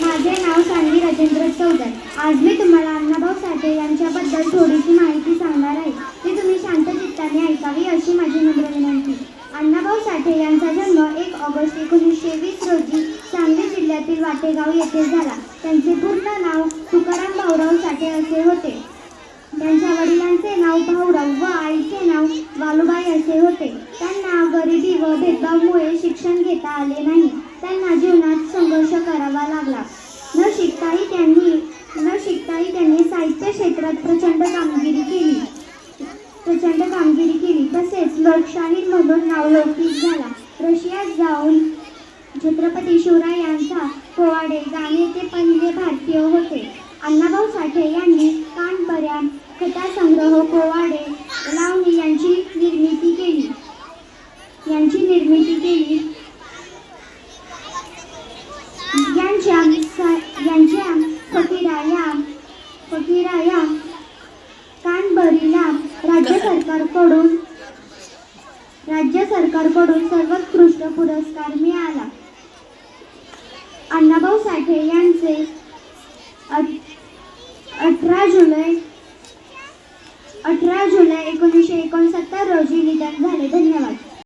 माझे नाव सान्वी राजेंद्र चौधरी आज मी तुम्हाला अण्णाभाऊ साठे यांच्याबद्दल थोडीशी माहिती सांगणार आहे. ती तुम्ही शांत चित्ताने ऐकावी अशी माझी नम्र विनंती. अण्णाभाऊ साठे यांचा जन्म एक ऑगस्ट एकोणीसशे वीस रोजी सांगली जिल्ह्यातील वाटेगाव येथे झाला. त्यांचे पूर्ण नाव तुकाराम भाऊराव साठे असे होते. त्यांच्या वडिलांचे नाव भाऊराव व आईचे नाव वालूबाई असे होते. त्यांना गरिबी व भेदभावामुळे शिक्षण घेता आले नाही. त्यांना जीवनात संघ करावा लागला. न शिकताही त्यांनी न शिकताही त्यांनी साहित्य क्षेत्रात प्रचंड कामगिरी केली. प्रचंड कामगिरी केली. तसेच लोकशाहीमधून नावलौकिक झाला. रशियात जाऊन छत्रपती शिवरायांचा पोवाडे गाणे ते पहिले भारतीय होते. अण्णाभाऊ साठे यांनी कानबऱ्या कथासंग्रह पोवाडे लावणी यांची निर्मिती केली. यांची निर्मिती केली. फकीरा या. कानबरीला राज्य सरकारकडून राज्य सरकारकडून सर्वोत्कृष्ट पुरस्कार मिळाला. अण्णाभाऊ साठे यांचे अठ- अठरा जुलै